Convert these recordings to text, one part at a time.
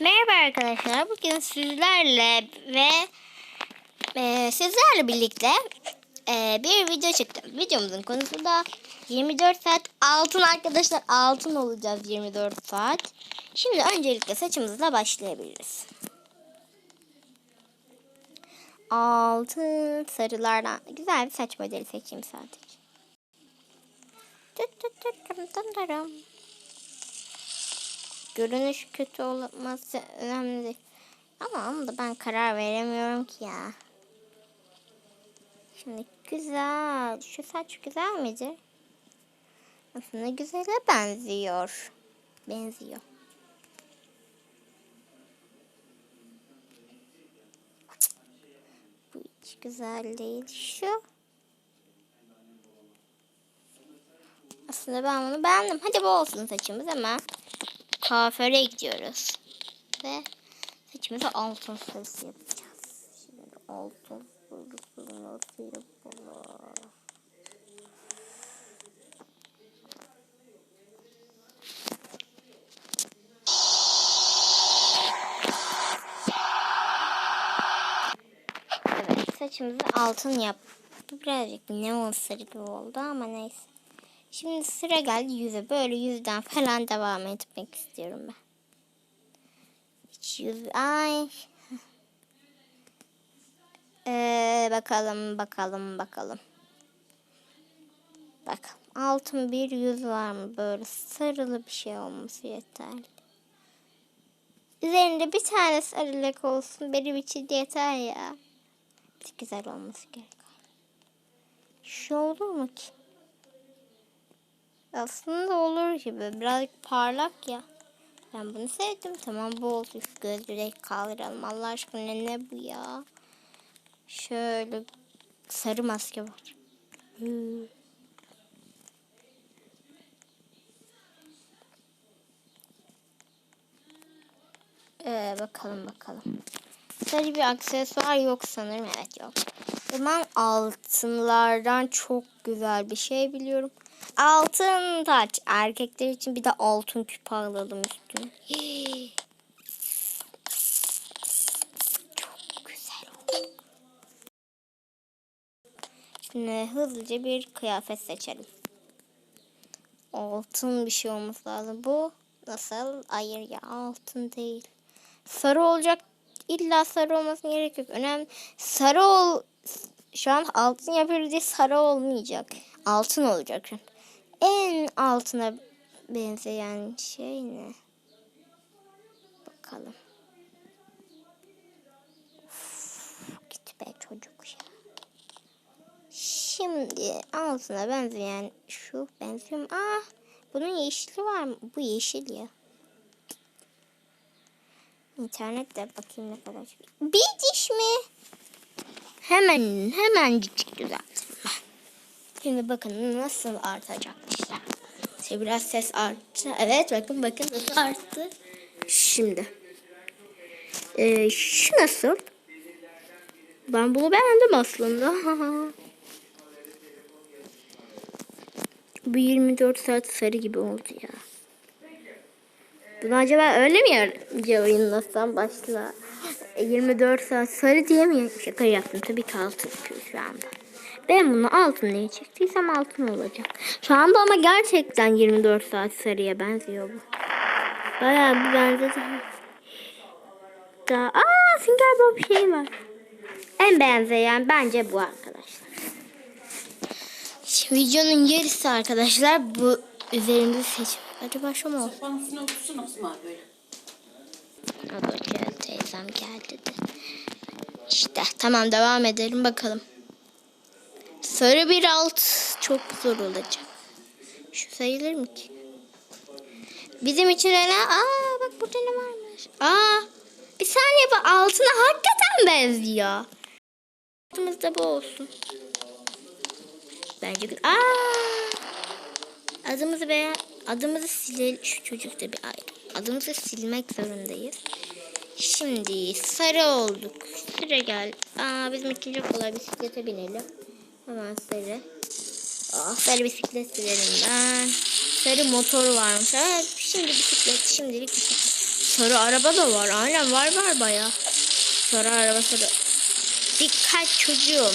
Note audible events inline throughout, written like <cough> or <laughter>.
Merhaba arkadaşlar. Bugün sizlerle ve e, sizlerle birlikte e, bir video çıktım. Videomuzun konusu da 24 saat altın arkadaşlar. Altın olacağız 24 saat. Şimdi öncelikle saçımızla başlayabiliriz. Altın sarılardan güzel bir saç modeli seçeyim sadece. Tut tut tut tum taram. Görünüş kötü olması önemli. Ama onu da ben karar veremiyorum ki ya. Şimdi güzel. Şu saç güzel midir? Aslında güzele benziyor. Benziyor. Bu hiç güzel değil. Şu. Aslında ben bunu beğendim. Hadi bu olsun saçımız hemen kuaföre gidiyoruz. Ve saçımızı altın sarısı yapacağız. Şimdi altın sarısı nasıl yapalım? Evet saçımızı altın yaptık. Birazcık neon sarı gibi oldu ama neyse. Şimdi sıra geldi yüze. Böyle yüzden falan devam etmek istiyorum ben. Hiç yüz... Ay. <laughs> Ee, bakalım bakalım bakalım. Bakalım. Altın bir yüz var mı? Böyle sarılı bir şey olması yeterli. Üzerinde bir tane sarı lek olsun. Benim için yeter ya. Bir güzel olması gerek. Şu olur mu ki? Aslında olur gibi. Birazcık parlak ya. Ben bunu sevdim. Tamam bu olsun. Şu kaldıralım. Allah aşkına ne bu ya? Şöyle sarı maske var. Hmm. Ee, bakalım bakalım. Sarı bir aksesuar yok sanırım. Evet yok. Ben altınlardan çok güzel bir şey biliyorum. Altın taç. Erkekler için bir de altın küpe alalım üstüne. Çok güzel. Şimdi hızlıca bir kıyafet seçelim. Altın bir şey olması lazım. Bu nasıl? Hayır ya altın değil. Sarı olacak. İlla sarı olmasına gerek yok. Önemli. Sarı ol. Şu an altın yapıyoruz diye sarı olmayacak. Altın olacak. En altına benzeyen şey ne? Bakalım. Git be çocuk ya. Şimdi altına benzeyen şu benziyor mu? Ah, bunun yeşili var mı? Bu yeşil ya. İnternette bakayım ne kadar. Bir diş mi? Hemen hemencik düzeltirim ben. Şimdi bakın nasıl artacak Şimdi biraz ses arttı. <laughs> Evet bakın bakın nasıl arttı. Şimdi. Ee, şu nasıl? Ben bunu beğendim aslında. <laughs> Bu 24 saat sarı gibi oldu ya. Bunu acaba öyle mi ya oyunlasam başla? E, 24 saat sarı diye mi şaka yaptım? Tabii ki altın yapıyor şu anda. Ben bunu altın diye çektiysem altın olacak. Şu anda ama gerçekten 24 saat sarıya benziyor bu. Bayağı bir benzedi. Daha, aa Sünger Bob şey var. En benzeyen bence bu arkadaşlar. Şimdi videonun yarısı arkadaşlar bu üzerinde seçim. Acaba şu mu üstüne otursun Osman böyle. Bakacağız teyzem geldi de. İşte tamam devam edelim bakalım. Sarı bir alt çok zor olacak. Şu sayılır mı ki? Bizim için öyle. Aa bak burada ne varmış. Aa bir saniye bak altına hakikaten benziyor. Altımızda bu olsun. Bence güzel. Aa adımızı beğen adımızı silelim. Şu çocuk da bir ayrı. Adımızı silmek zorundayız. Şimdi sarı olduk. Sıra gel. Aa bizim için çok kolay bisiklete binelim. Hemen sarı. Ah sarı bisiklet sürelim ben. Sarı motor varmış. Ha, şimdi bisiklet. Şimdilik bisiklet. Sarı araba da var. Aynen var var baya. Sarı araba sarı. Dikkat çocuğum.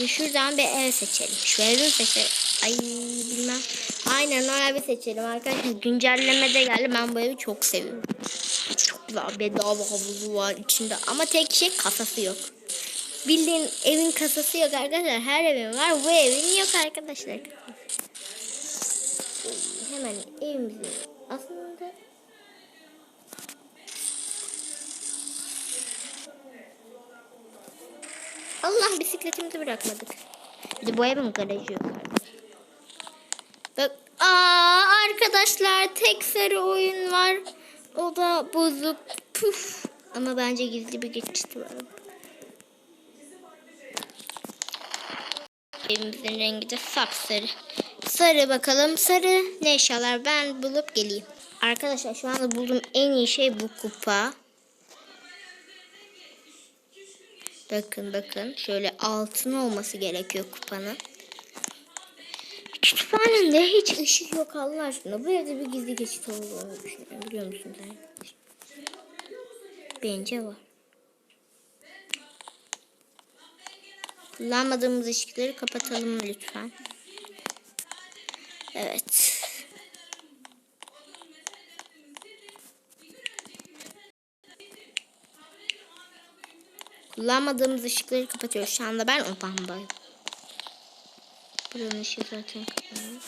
Ve şuradan bir ev seçelim. Şu evi seçelim. Ay bilmem. Aynen o evi seçelim arkadaşlar. Güncelleme de geldi. Ben bu evi çok seviyorum. Çok güzel bedava havuzu var içinde. Ama tek şey kasası yok. Bildiğin evin kasası yok arkadaşlar. Her evin var. Bu evin yok arkadaşlar. Hemen evimizin aslında Allah bisikletimizi bırakmadık. Bir bu evin garajı yok. Bak aa arkadaşlar tek sarı oyun var. O da bozuk. Puf. Ama bence gizli bir geçit var. Evimizin rengi de sapsarı. Sarı bakalım. Sarı ne eşyalar ben bulup geleyim. Arkadaşlar şu anda bulduğum en iyi şey bu kupa. Bakın bakın. Şöyle altın olması gerekiyor kupanın. Kütüphanede hiç ışık yok Allah aşkına. Bu evde bir gizli geçit olduğunu düşünüyorum. Biliyor musunuz? Bence var. Kullanmadığımız ışıkları kapatalım lütfen. Evet. Kullanmadığımız ışıkları kapatıyoruz. Şu anda ben odamdayım. Buranın ışığı zaten kapalı.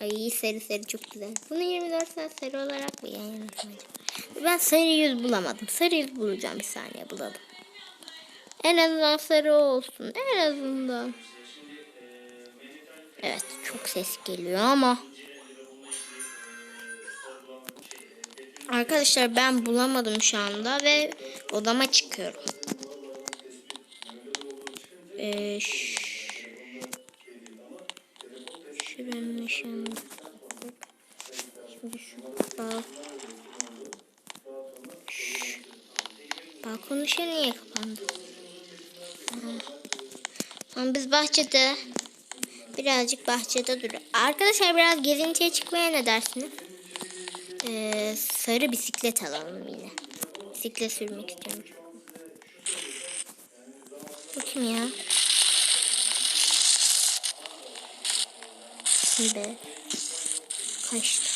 Ay sarı sarı çok güzel. Bunu 24 saat sarı olarak mı yayınlasam acaba? Ben sarı yüz bulamadım. Sarı yüz bulacağım bir saniye bulalım. En azından sarı olsun. En azından. Evet çok ses geliyor ama. Arkadaşlar ben bulamadım şu anda ve odama çıkıyorum. Ee, ş- şuranın ışığını Şimdi şu bal balkon ışığı niye kapandı? Tamam biz bahçede birazcık bahçede dur. Arkadaşlar biraz gezintiye çıkmaya ne dersiniz? Ee, sarı bisiklet alalım yine. Bisiklet sürmek istiyorum. Bu kim ya? Be. Kaçtı.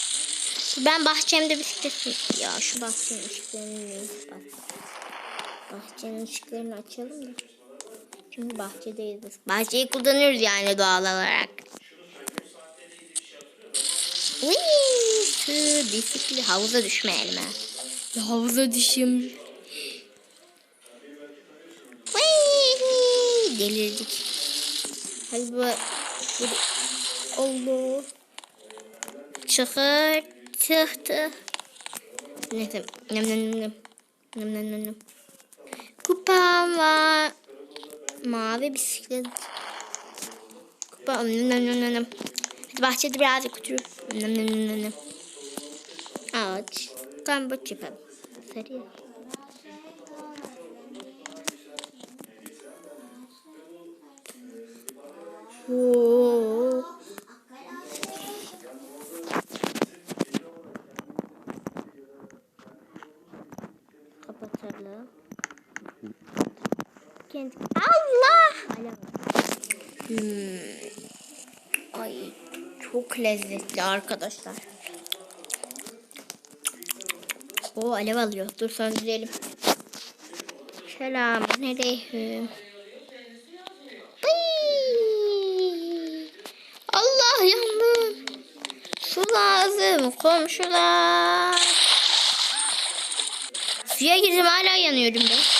Ben bahçemde bisiklet Ya şu bahçenin ışıklarını bak. Bahçenin ışıklarını açalım da. Çünkü bahçedeyiz biz. Bahçeyi kullanıyoruz yani doğal olarak. Uy, su, bisiklet havuza düşmeyelim ha. Ya havuza düşeyim. Uy, delirdik. Hadi bu, bu oldu. Çıkır, çıktı. Neyse, nem nem nem nem. Nem nem nem nem. Kupam var. Mavi bisiklet. Kupa. Hadi bahçede birazcık oturup. Ağaç. Kamboç yapalım. Sarı. Oo. Kapatalım. Kendi... Allah! Hmm. Ay çok lezzetli arkadaşlar. O alev alıyor. Dur söndürelim. Selamünaleyküm. Ay! Allah yandım. Su lazım komşular. Suya girdim hala yanıyorum ben.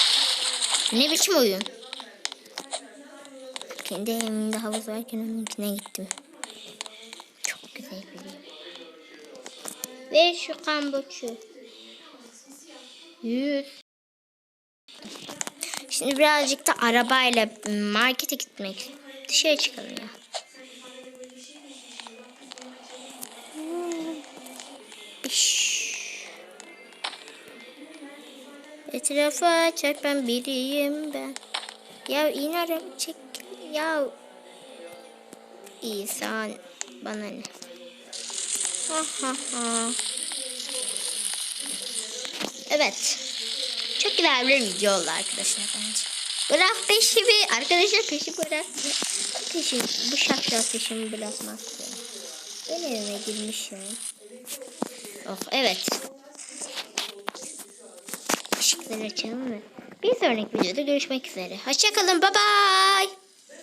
Ne biçim oyun? Kendi evimde havuz varken onun içine gittim. Çok güzel bir yer. Ver şu kambuçu. Yüz. Şimdi birazcık da arabayla markete gitmek. Dışarı çıkalım ya. İş. Etrafa çarpan biriyim ben. Ya inerim çek. Ya insan bana ne? Ha ha ha. Evet. Çok güzel bir video oldu arkadaşlar bence. Bırak peşimi. Arkadaşlar peşi bırak. Peşi, bu şapşal peşimi bırakmaz. Ben evime girmişim. Oh evet size çalın. Bir sonraki videoda görüşmek üzere. Hoşçakalın. Bye bye.